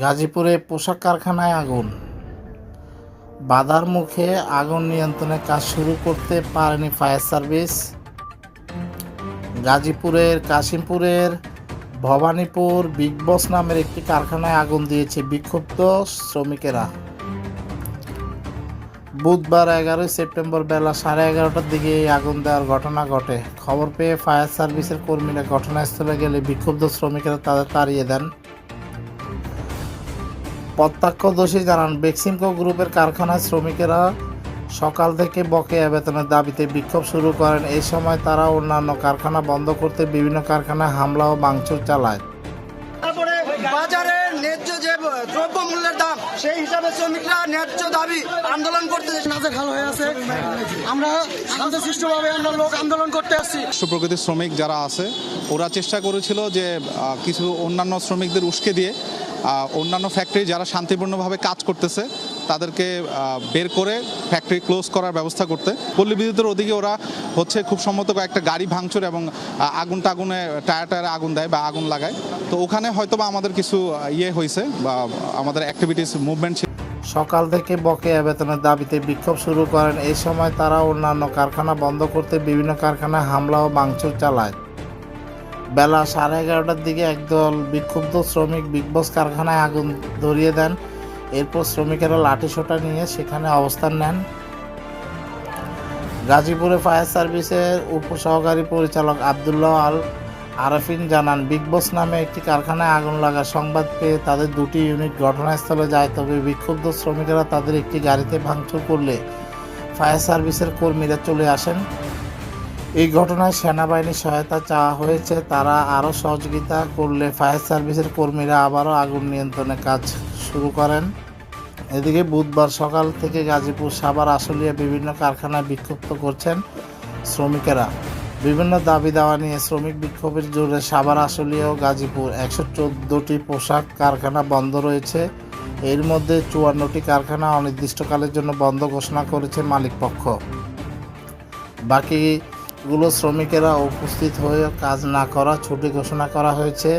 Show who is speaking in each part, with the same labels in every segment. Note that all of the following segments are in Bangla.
Speaker 1: গাজীপুরে পোশাক কারখানায় আগুন। বাধার মুখে আগুন নিয়ন্ত্রণের কাজ শুরু করতে পারেনি ফায়ার সার্ভিস। গাজীপুরের কাশিমপুরের ভবানীপুর বিগ বস নামের একটি কারখানায় আগুন দিয়েছে বিক্ষুব্ধ শ্রমিকেরা। বুধবার এগারোই সেপ্টেম্বর বেলা সাড়ে এগারোটার দিকে এই আগুন দেওয়ার ঘটনা ঘটে। খবর পেয়ে ফায়ার সার্ভিসের কর্মীরা ঘটনাস্থলে গেলে বিক্ষুব্ধ শ্রমিকেরা তাদের তাড়িয়ে দেন। প্রত্যক্ষদর্শী জানান বেক্সিমকো গ্রুপের কারখানায় শ্রমিকেরা সকাল থেকে বকেয়া বেতনের দাবিতে বিক্ষোভ শুরু করেন। এই সময় তারা অন্যান্য কারখানা বন্ধ করতে বিভিন্ন কারখানায় হামলা ও ভাঙচুর চালায়।
Speaker 2: তারপরে বাজারে ন্যায্য যে দ্রব্য মূল্যের দাম সেই হিসাবে শ্রমিকরা ন্যায্য দাবি আন্দোলন করতে নাজেখাল হয়ে আছে। আমরা শান্তশিষ্টভাবে আমরা লোক আন্দোলন করতে আসছি।
Speaker 3: প্রকৃতির শ্রমিক যারা আছে ওরা চেষ্টা করেছিল যে কিছু অন্যান্য শ্রমিকদের উস্কে দিয়ে অন্যান্য ফ্যাক্টরি যারা শান্তিপূর্ণভাবে কাজ করতেছে, তাদেরকে বের করে ফ্যাক্টরি ক্লোজ করার ব্যবস্থা করতে। পল্লী বিদ্যুতের ওদিকে ওরা হচ্ছে খুব সম্মত একটা গাড়ি ভাঙচুর এবং আগুন টাগুনে টায়ার টায়ারে আগুন দেয় বা আগুন লাগায়। তো ওখানে হয়তো বা আমাদের কিছু ইয়ে হয়েছে বা আমাদের অ্যাক্টিভিটিস মুভমেন্ট
Speaker 1: সকাল থেকে বকেয়া বেতনের দাবিতে বিক্ষোভ শুরু করেন। এই সময় তারা অন্যান্য কারখানা বন্ধ করতে বিভিন্ন কারখানায় হামলা ও ভাঙচুর চালায়। বেলা সাড়ে এগারোটার দিকে একদল বিক্ষুব্ধ শ্রমিক বিগ বস কারখানায় আগুন ধরিয়ে দেন। এরপর শ্রমিকেরা লাঠিসোঁটা নিয়ে সেখানে অবস্থান নেন। গাজীপুরে ফায়ার সার্ভিসের উপসহকারী পরিচালক আবদুল্লাহ আল আরাফিন জানান বিগ বস নামে একটি কারখানায় আগুন লাগার সংবাদ পেয়ে তাদের দুটি ইউনিট ঘটনাস্থলে যায়। তবে বিক্ষুব্ধ শ্রমিকেরা তাদের একটি গাড়িতে ভাঙচুর করলে ফায়ার সার্ভিসের কর্মীরা চলে আসেন। এই ঘটনায় সেনাবাহিনীর সহায়তা চাওয়া হয়েছে। তারা আরও সহযোগিতা করলে ফায়ার সার্ভিসের কর্মীরা আবারও আগুন নিয়ন্ত্রণে কাজ শুরু করেন। এদিকে বুধবার সকাল থেকে গাজীপুর, সাভার, আশুলিয়া বিভিন্ন কারখানায় বিক্ষুব্ধ করছেন শ্রমিকেরা। বিভিন্ন দাবি দাওয়া নিয়ে শ্রমিক বিক্ষোভের জোরে সাভার, আশুলিয়া ও গাজীপুর একশো চোদ্দোটি পোশাক কারখানা বন্ধ রয়েছে। এর মধ্যে চুয়ান্নটি কারখানা অনির্দিষ্টকালের জন্য বন্ধ ঘোষণা করেছে মালিকপক্ষ। বাকিগুলো শ্রমিকেরা উপস্থিত হয়ে কাজ না করা, ছুটি ঘোষণা করা হয়েছে।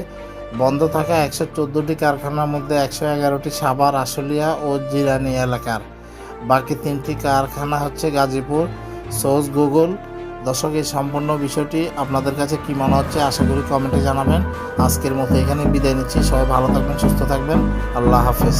Speaker 1: বন্ধ থাকা একশো চোদ্দোটি কারখানার মধ্যে একশো এগারোটি সাভার, আশুলিয়া ও জিরানি এলাকার। বাকি তিনটি কারখানা হচ্ছে গাজীপুর সৌজ গুগল। দর্শক, এই সম্পূর্ণ বিষয়টি আপনাদের কাছে কি মনে হচ্ছে আশা করি কমেন্টে জানাবেন। আজকের মতো এখানে বিদায় নিচ্ছি। সবাই ভালো থাকবেন, সুস্থ থাকবেন। আল্লাহ হাফেজ।